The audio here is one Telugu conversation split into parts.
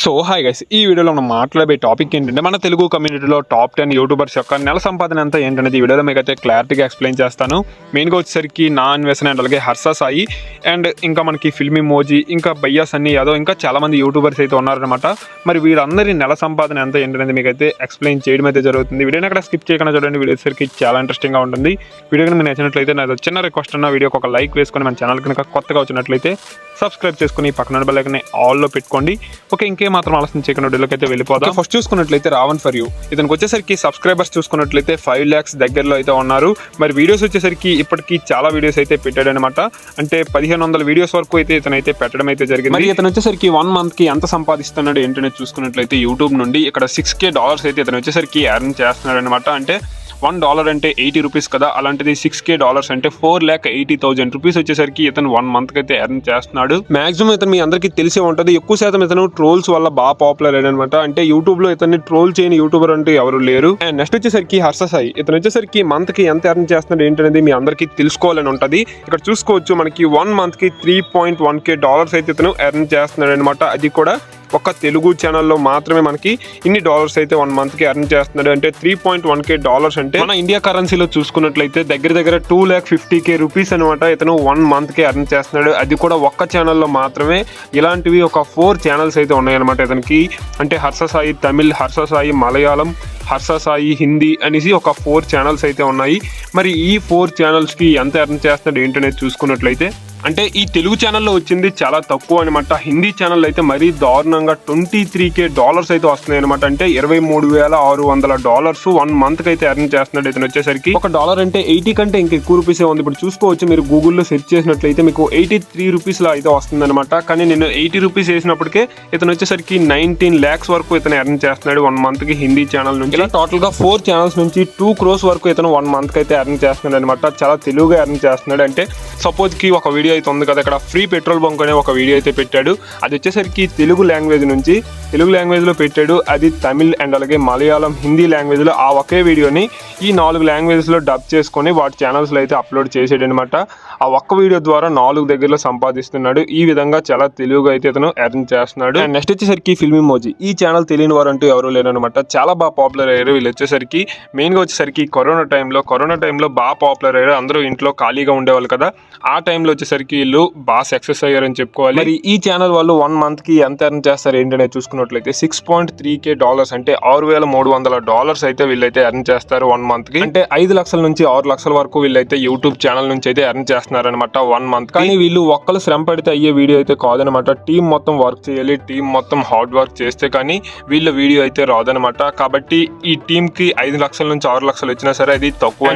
సో హాయ్ గైస్ ఈ వీడియోలో మనం మాట్లాడే టాపిక్ ఏంటంటే మన తెలుగు కమ్యూనిటీలో టాప్ టెన్ యూట్యూబర్స్ యొక్క నెల సంపాదన ఎంత ఏంటనేది ఈ వీడియోలో మీకు అయితే క్లారిటీగా ఎక్స్ప్లెయిన్ చేస్తాను. మెయిన్గా వచ్చేసరికి నా అన్వేషణ అండ్ అలాగే హర్ష సాయి అండ్ ఇంకా మనకి ఫిల్మీ మోజీ ఇంకా బయ్యా సన్నీ యాదవ్ ఇంకా చాలా మంది యూట్యూబర్స్ అయితే ఉన్నారనమాట మరి వీరందరి నెల సంపాదన ఎంత ఏంటనేది మీకు అయితే ఎక్స్ప్లెయిన్ చేయడం అయితే జరుగుతుంది. వీడియోని అక్కడ స్కిప్ చేయకుండా చూడండి. వీడియో వచ్చేసరికి చాలా ఇంట్రెస్టింగ్గా ఉంటుంది. వీడియో కనుక మీకు నచ్చినట్లయితే నాకు చిన్న రిక్వెస్ట్ ఉన్న వీడియోకి ఒక లైక్ వేసుకొని మన ఛానల్ కనుక కొత్తగా వచ్చినట్లయితే సబ్స్క్రైబ్ చేసుకుని పక్కన బెల్లైకని ఆల్లో పెట్టుకోండి. ఓకే ఇంకే మాత్రం ఆలస్యం చేయకుండా వీడియోకి అయితే వెళ్ళిపోదాం. ఫస్ట్ చూసుకున్నట్లయితే రావణ్ ఫర్ యూ ఇతనికి వచ్చేసరికి సబ్స్క్రైబర్స్ చూసుకున్నట్లయితే ఫైవ్ ల్యాక్స్ దగ్గరలో అయితే ఉన్నారు. మరి వీడియోస్ వచ్చేసరికి ఇప్పటికి చాలా వీడియోస్ అయితే పెట్టాడు అనమాట అంటే పదిహేను వందల వీడియోస్ వరకు అయితే ఇతను అయితే పెట్టడం అయితే జరిగింది. మరి ఇతను వచ్చేసరికి వన్ మంత్కి ఎంత సంపాదిస్తున్నాడు ఏంటనే చూసుకున్నట్లయితే యూట్యూబ్ నుండి ఇక్కడ సిక్స్ కే డాలర్స్ అయితే ఇతను వచ్చేసరికి ఎర్న్ చేస్తున్నాడు అనమాట అంటే వన్ డాలర్ అంటే ఎయిటీ రూపీస్ కదా అలాంటిది సిక్స్ కే డాలర్స్ అంటే four lakh eighty thousand rupees వచ్చేసరికి ఇతను వన్ మంత్కి అయితే ఎర్న్ చేస్తున్నాడు. మాక్సిమం ఇతను మీ అందరికీ తెలిసే ఉంటుంది. ఎక్కువ శాతం ఇతను ట్రోల్స్ వల్ల బాగా పాపులర్ అయ్యాడనమాట అంటే యూట్యూబ్లో ఇతన్ని ట్రోల్ చేయని యూట్యూబర్ అంటూ ఎవరు లేరు. అండ్ నెక్స్ట్ వచ్చేసరికి హర్ష సాయి. ఇతను వచ్చేసరికి మంత్కి ఎంత ఎర్న్ చేస్తున్నాడు ఏంటనేది మీ అందరికీ తెలుసుకోవాలని ఉంటది. ఇక్కడ చూసుకోవచ్చు మనకి వన్ మంత్కి three point one K dollars అయితే ఇతను ఎర్న్ చేస్తున్నాడు అనమాట అది కూడా ఒక తెలుగు ఛానల్లో మాత్రమే మనకి ఇన్ని డాలర్స్ అయితే వన్ మంత్కి ఎర్న్ చేస్తున్నాడు. అంటే three point one K dollars అంటే మన ఇండియా కరెన్సీలో చూసుకున్నట్లయితే దగ్గర దగ్గర two lakh fifty K rupees అనమాట ఇతను వన్ మంత్కి ఎర్న్ చేస్తున్నాడు. అది కూడా ఒక్క ఛానల్లో మాత్రమే. ఇలాంటివి ఒక ఫోర్ ఛానల్స్ అయితే ఉన్నాయన్నమాట ఇతనికి. అంటే హర్ష సాయి తమిళ్ హర్ష సాయి మలయాళం హర్ష సాయి హిందీ అనేసి ఒక ఫోర్ ఛానల్స్ అయితే ఉన్నాయి. మరి ఈ ఫోర్ ఛానల్స్కి ఎంత ఎర్న్ చేస్తున్నాడు ఏంటనేది చూసుకున్నట్లయితే అంటే ఈ తెలుగు ఛానల్లో వచ్చింది చాలా తక్కువ అనమాట హిందీ ఛానల్ అయితే మరీ దారుణంగా ట్వంటీ త్రీ కే డాలర్స్ అయితే వస్తున్నాయి అనమాట అంటే ఇరవై మూడు వేల ఆరు వందల డాలర్స్ వన్ మంత్ అయితే ఎర్న్ చేస్తున్నాడు ఇతను వచ్చేసరికి ఒక డాలర్ అంటే ఎయిటీ కంటే ఇంకా ఎక్కువ రూపీస్ ఉంది. ఇప్పుడు చూసుకోవచ్చు మీరు గూగుల్లో సెర్చ్ చేసినట్లయితే మీకు ఎయిటీ త్రీ రూపీస్ లా అయితే వస్తుంది అనమాట కానీ నేను ఎయిటీ రూపీస్ వేసినప్పటికే ఇతను వచ్చేసరికి నైన్టీన్ ల్యాక్స్ వరకు ఇతను ఎర్న్ చేస్తున్నాడు వన్ మంత్కి హిందీ ఛానల్ నుంచి. ఇలా టోటల్గా ఫోర్ ఛానల్స్ నుంచి టూ క్రోస్ వరకు ఇతను వన్ మంత్ అయితే ఎర్న్ చేస్తున్నాడు అనమాట చాలా తెలుగుగా ఎర్న్ చేస్తున్నాడు. అంటే సపోజ్కి ఒక వీడియో అయితే ఉంది కదా ఇక్కడ ఫ్రీ పెట్రోల్ బంక్ అనే ఒక వీడియో అయితే పెట్టాడు. అది వచ్చేసరికి తెలుగు లాంగ్వేజ్ నుంచి తెలుగు లాంగ్వేజ్లో పెట్టాడు. అది తమిళ్ అండ్ అలాగే మలయాళం హిందీ లాంగ్వేజ్లో ఆ ఒకే వీడియోని ఈ నాలుగు లాంగ్వేజ్లో డబ్ చేసుకొని వాటి ఛానల్స్లో అయితే అప్లోడ్ చేసాడు అనమాట ఆ ఒక్క వీడియో ద్వారా నాలుగు దగ్గరలో సంపాదిస్తున్నాడు. ఈ విధంగా చాలా తెలుగుగా అయితే ఇతను ఎర్న్ చేస్తున్నాడు. అండ్ నెక్స్ట్ వచ్చేసరికి ఫిల్మ్ మోజీ ఈ ఛానల్ తెలియని వారు అంటూ ఎవరు లేరు అనమాట చాలా బాగా పాపులర్ అయ్యారు. వీళ్ళు వచ్చేసరికి మెయిన్గా వచ్చేసరికి కరోనా టైంలో కరోనా టైంలో బాగా పాపులర్ అయ్యారు. అందరూ ఇంట్లో ఖాళీగా ఉండేవాళ్ళు కదా. ఆ టైంలో వచ్చేసరికి వీళ్ళు బాగా సక్సెస్ అయ్యారని చెప్పుకోవాలి. మరి ఈ ఛానల్ వాళ్ళు వన్ మంత్కి ఎంత ఎర్న్ చేస్తారు ఏంటనే చూసుకున్నట్లయితే six point three K dollars అంటే ఆరు వేల మూడు వందల డాలర్స్ అయితే వీళ్ళైతే ఎర్న్ చేస్తారు వన్ మంత్కి. అంటే ఐదు లక్షల నుంచి ఆరు లక్షల వరకు వీళ్ళైతే యూట్యూబ్ ఛానల్ నుంచి అయితే ఎర్న్ చేస్తున్నారు అనమాట వన్ మంత్ కానీ వీళ్ళు ఒక్కరు శ్రమ పడితే అయ్యే వీడియో అయితే కాదనమాట టీం మొత్తం వర్క్ చేయాలి టీం మొత్తం హార్డ్ వర్క్ చేస్తే కానీ వీళ్ళ వీడియో అయితే రాదనమాట కాబట్టి ఈ టీమ్కి ఐదు లక్షల నుంచి ఆరు లక్షలు వచ్చినా సరే అది తక్కువ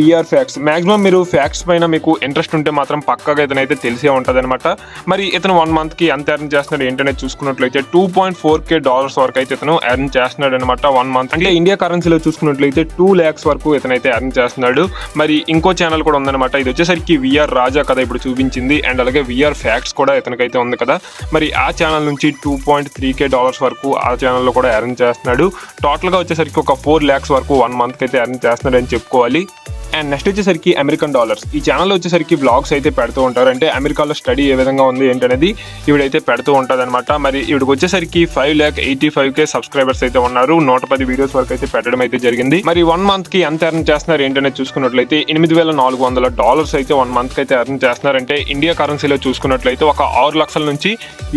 విఆర్ ఫ్యాక్ట్స్ మాక్సిమం మీరు ఫ్యాక్ట్స్ పైన మీకు ఇంట్రెస్ట్ ఉంటే మాత్రం పక్కగా ఇతనైతే తెలిసే ఉంటది అనమాట మరి ఇతను వన్ మంత్కి ఎంత ఎర్న్ చేస్తున్నాడు ఏంటనేది చూసుకున్నట్లయితే two point four K dollars వరకు అయితే ఇతను ఎర్న్ చేస్తున్నాడు అనమాట వన్ మంత్ అంటే ఇండియా కరెన్సీలో చూసుకున్నట్లయితే టూ ల్యాక్స్ వరకు ఇతనైతే ఎర్న్ చేస్తున్నాడు. మరి ఇంకో ఛానల్ కూడా ఉందన్నమాట. ఇది వచ్చేసరికి విఆర్ రాజా కదా ఇప్పుడు చూపించింది. అండ్ అలాగే విఆర్ ఫ్యాక్ట్స్ కూడా ఇతనికైతే ఉంది కదా. మరి ఆ ఛానల్ నుంచి two point three K dollars వరకు ఆ ఛానల్లో కూడా ఎర్న్ చేస్తున్నాడు. టోటల్గా వచ్చేసరికి ఒక ఫోర్ ల్యాక్స్ వరకు వన్ మంత్కి అయితే ఎర్న్ చేస్తున్నాడని చెప్పుకోవాలి. అండ్ నెక్స్ట్ వచ్చేసరికి అమెరికన్ డాలర్స్ ఈ ఛానల్ వచ్చేసరికి బ్లాగ్స్ అయితే పెడుతూ ఉంటారు. అంటే అమెరికాలో స్టడీ ఏ విధంగా ఉంది ఏంటనేది ఈవిడైతే పెడుతూ ఉంటుంది అనమాట మరి ఈవిడకి వచ్చేసరికి five lakh eighty five K subscribers అయితే ఉన్నారు. నూట పది వీడియోస్ వరకు అయితే పెట్టడం అయితే జరిగింది. మరి వన్ మంత్కి ఎంత ఎర్న్ చేస్తున్నారు ఏంటనేది చూసుకున్నట్లయితే ఎనిమిది వేల నాలుగు వందల డాలర్స్ అయితే వన్ మంత్కి అయితే ఎర్న్ చేస్తున్నారంటే ఇండియా కరెన్సీలో చూసుకున్నట్లయితే ఒక ఆరు లక్షల నుంచి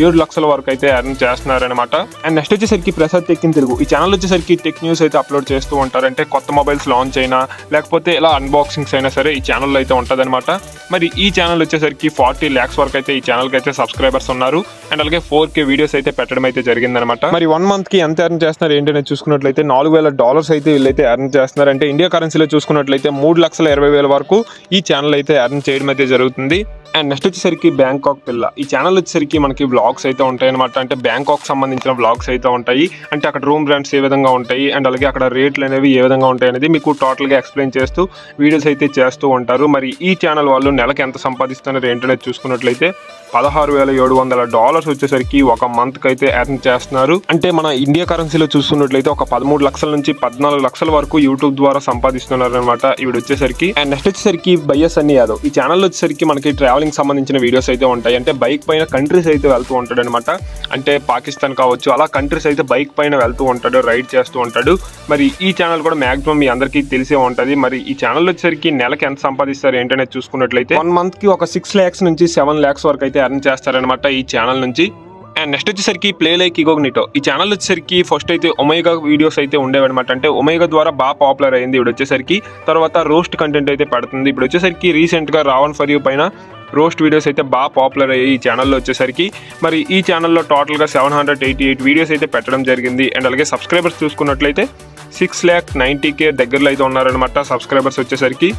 ఏడు లక్షల వరకు అయితే ఎర్న్ చేస్తున్నారనమాట అండ్ నెక్స్ట్ వచ్చేసరికి ప్రసాద్ టెక్ ఇన్ తెలుగు ఈ ఛానల్ వచ్చేసరికి టెక్ న్యూస్ అయితే అప్లోడ్ చేస్తూ ఉంటారు. అంటే కొత్త మొబైల్స్ లాంచ్ అయినా లేకపోతే ఇలా అన్బాక్సింగ్స్ అయినా సరే ఈ ఛానల్ అయితే ఉంటుందన్నమాట. మరి ఈ ఛానల్ వచ్చేసరికి ఫార్టీ ల్యాక్స్ వరకు అయితే ఈ ఛానల్కి అయితే సబ్స్క్రైబర్స్ ఉన్నారు. అండ్ అలాగే ఫోర్ కే వీడియోస్ అయితే పెట్టడం అయితే జరిగిందనమాట మరి వన్ మంత్కి ఎంత ఎర్న్ చేస్తున్నారు ఏంటనే చూసుకున్నట్లయితే నాలుగు వేల డాలర్స్ అయితే వీళ్ళైతే ఎర్న్ చేస్తున్నారు అంటే ఇండియా కరెన్సీలో చూసుకున్నట్లయితే మూడు లక్షల ఇరవై వేల వరకు ఈ ఛానల్ అయితే ఎర్న్ చేయడం అయితే జరుగుతుంది. అండ్ నెక్స్ట్ వచ్చేసరికి బ్యాంకాక్ పిల్ల. ఈ ఛానల్ వచ్చేసరికి మనకి వ్లాగ్స్ అయితే ఉంటాయి అనమాట అంటే బ్యాంకాక్ సంబంధించిన బ్లాగ్స్ అయితే ఉంటాయి. అంటే అక్కడ రూమ్ రెంట్స్ ఏ విధంగా ఉంటాయి? అండ్ అలాగే అక్కడ రేట్లు అనేవి ఏ విధంగా ఉంటాయి అనేది మీకు టోటల్గా ఎక్స్ప్లెయిన్ చేస్తూ వీడియోస్ అయితే చేస్తూ ఉంటారు. మరి ఈ ఛానల్ వాళ్ళు నెలకు ఎంత సంపాదిస్తున్నారు ఏంటనేది చూసుకున్నట్లయితే పదహారు వేల ఏడు వందల డాలర్స్ వచ్చేసరికి ఒక మంత్కి అయితే ఎర్న్ చేస్తున్నారు. అంటే మన ఇండియా కరెన్సీలో చూసుకున్నట్లయితే ఒక పదమూడు లక్షల నుంచి పద్నాలుగు లక్షల వరకు యూట్యూబ్ ద్వారా సంపాదిస్తున్నారు అనమాట ఈవిడ వచ్చేసరికి అండ్ నెక్స్ట్ వచ్చేసరికి బయ్యస్ అన్ని యాదవ్ ఈ ఛానల్ వచ్చేసరికి మనకి ట్రావెల్ ట్రావెలింగ్ సంబంధించిన వీడియోస్ అయితే ఉంటాయి. అంటే బైక్ పైన కంట్రీస్ అయితే వెళ్తూ ఉంటాడు అనమాట అంటే పాకిస్తాన్ కావచ్చు అలా కంట్రీస్ అయితే బైక్ పైన వెళ్తూ ఉంటాడు రైడ్ చేస్తూ ఉంటాడు. మరి ఈ ఛానల్ కూడా మాక్సిమం మీ అందరికీ తెలిసే ఉంటుంది. మరి ఈ ఛానల్ వచ్చేసరికి నెలకి ఎంత సంపాదిస్తారు ఏంటనేది చూసుకున్నట్లయితే వన్ మంత్కి ఒక సిక్స్ ల్యాక్స్ నుంచి సెవెన్ ల్యాక్స్ వరకు అయితే ఎర్న్ చేస్తారనమాట ఈ ఛానల్ నుంచి. అండ్ నెక్స్ట్ వచ్చేసరికి ప్లే లైక్ ఇగోగ్నిటో ఈ ఛానల్ వచ్చేసరికి ఫస్ట్ అయితే ఒమేగా వీడియోస్ అయితే ఉండేవన్నమాట అంటే ఒమేగా ద్వారా బాగా పాపులర్ అయింది. ఇప్పుడు వచ్చేసరికి తర్వాత రోస్ట్ కంటెంట్ అయితే పెడుతుంది. ఇప్పుడు వచ్చేసరికి రీసెంట్గా రావణ్ ఫర్ యూ పైన రోస్ట్ వీడియోస్ అయితే బాగా పాపులర్ అయ్యాయి ఈ ఛానల్లో వచ్చేసరికి. మరి ఈ ఛానల్లో టోటల్గా seven hundred eighty eight videos అయితే పెట్టడం జరిగింది. అండ్ అలాగే సబ్స్క్రైబర్స్ చూసుకున్నట్లయితే సిక్స్ ల్యాక్ నైంటీ కే దగ్గరలో అయితే ఉన్నారనమాట సబ్స్క్రైబర్స్ వచ్చేసరికి.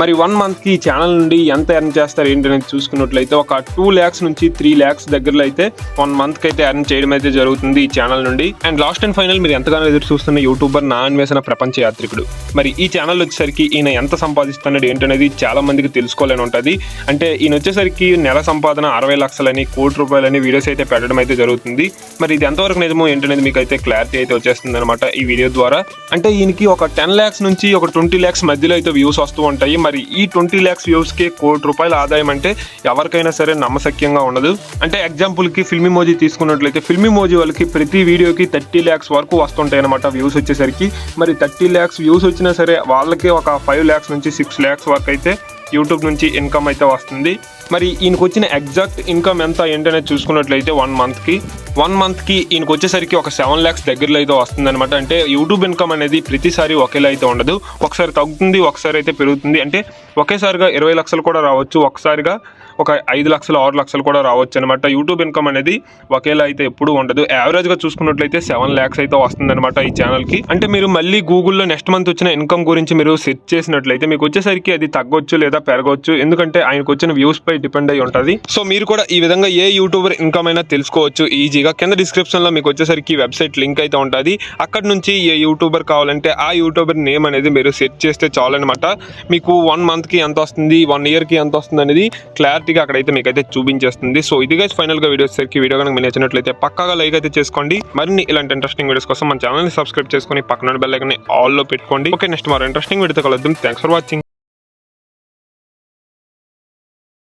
మరి వన్ మంత్కి ఈ ఛానల్ నుండి ఎంత ఎర్న్ చేస్తారు ఏంటనేది చూసుకున్నట్లయితే ఒక టూ ల్యాక్స్ నుంచి త్రీ ల్యాక్స్ దగ్గరలో అయితే వన్ మంత్కి అయితే ఎర్న్ చేయడం అయితే జరుగుతుంది ఈ ఛానల్ నుండి. అండ్ లాస్ట్ అండ్ ఫైనల్ మీరు ఎంతగానో ఎదురు చూస్తున్న యూట్యూబర్ నా అన్వేషణ ప్రపంచ యాత్రికుడు. మరి ఈ ఛానల్ వచ్చేసరికి ఈయన ఎంత సంపాదిస్తున్నాడు ఏంటనేది చాలా మందికి తెలుసుకోవాలని ఉంటుంది. అంటే ఈయన వచ్చేసరికి నెల సంపాదన అరవై లక్షలని కోటి రూపాయలని వీడియోస్ అయితే పెట్టడం అయితే జరుగుతుంది. మరి ఇది ఎంతవరకు నిజమో ఏంటనేది మీకు అయితే క్లారిటీ అయితే వచ్చేస్తుంది అనమాట ఈ వీడియో ద్వారా. అంటే ఈయనకి ఒక టెన్ ల్యాక్స్ నుంచి ఒక ట్వంటీ ల్యాక్స్ మధ్యలో అయితే వ్యూస్ వస్తూ ఉంటాయి. మరి ఈ ట్వంటీ ల్యాక్స్ వ్యూస్కే కోటి రూపాయల ఆదాయం అంటే ఎవరికైనా సరే నమ్మశక్యంగా ఉండదు. అంటే ఎగ్జాంపుల్కి ఫిల్మీ మోజీ తీసుకున్నట్లయితే ఫిల్మీ మోజీ వాళ్ళకి ప్రతి వీడియోకి థర్టీ ల్యాక్స్ వరకు వస్తుంటాయి అనమాట వ్యూస్ వచ్చేసరికి. మరి థర్టీ ల్యాక్స్ వ్యూస్ వచ్చినా సరే వాళ్ళకి ఒక ఫైవ్ ల్యాక్స్ నుంచి సిక్స్ ల్యాక్స్ వరకు అయితే యూట్యూబ్ నుంచి ఇన్కమ్ అయితే వస్తుంది. మరి ఈయనకు వచ్చిన ఎగ్జాక్ట్ ఇన్కమ్ ఎంత ఏంటనేది చూసుకున్నట్లయితే వన్ మంత్కి వన్ మంత్కి ఈయనకు వచ్చేసరికి ఒక సెవెన్ ల్యాక్స్ దగ్గరలో అయితే వస్తుందన్నమాట. అంటే యూట్యూబ్ ఇన్కమ్ అనేది ప్రతిసారి ఒకేలా అయితే ఉండదు. ఒకసారి తగ్గుతుంది ఒకసారి అయితే పెరుగుతుంది. అంటే ఒకేసారిగా ఇరవై లక్షలు కూడా రావచ్చు. ఒకసారిగా ఒక ఐదు లక్షలు ఆరు లక్షలు కూడా రావచ్చు అనమాట యూట్యూబ్ ఇన్కమ్ అనేది ఒకేలా అయితే ఎప్పుడూ ఉండదు. యావరేజ్గా చూసుకున్నట్లయితే సెవెన్ ల్యాక్స్ అయితే వస్తుంది అనమాట ఈ ఛానల్కి అంటే మీరు మళ్ళీ గూగుల్లో నెక్స్ట్ మంత్ వచ్చిన ఇన్కమ్ గురించి మీరు సెర్చ్ చేసినట్లయితే మీకు వచ్చేసరికి అది తగ్గొచ్చు లేదా పెరగవచ్చు ఎందుకంటే ఆయనకు వచ్చిన వ్యూస్ పై డిపెండ్ అయి ఉంటుంది. సో మీరు కూడా ఈ విధంగా ఏ యూట్యూబర్ ఇన్కమ్ అయినా తెలుసుకోవచ్చు ఈజీగా కింద డిస్క్రిప్షన్లో మీకు వచ్చేసరికి వెబ్సైట్ లింక్ అయితే ఉంటుంది. అక్కడ నుంచి ఏ యూట్యూబర్ కావాలంటే ఆ యూట్యూబర్ నేమ్ అనేది మీరు సెర్చ్ చేస్తే చాలు అనమాట మీకు వన్ మంత్కి ఎంత వస్తుంది వన్ ఇయర్కి ఎంత వస్తుంది అనేది క్లారిటీ క్లారిటీగా అక్కడైతే మీకు అయితే చూపించేస్తుంది. సో ఇది గైస్ ఫైనల్గా వీడియోస్ సరికి వీడియో కనుక మీరు నచ్చినట్లయితే పక్కాగా లైక్ అయితే చేసుకోండి. మరిన్ని ఇలాంటి ఇంట్రెస్టింగ్ వీడియోస్ కోసం మన ఛానల్ని సబ్స్క్రైబ్ చేసుకొని పక్కన బెల్ ఐకన్ ఆల్లో పెట్టుకోండి. ఓకే నెక్స్ట్ మరో ఇంట్రెస్టింగ్ వీడియోతో కలుద్దాం. Thanks for watching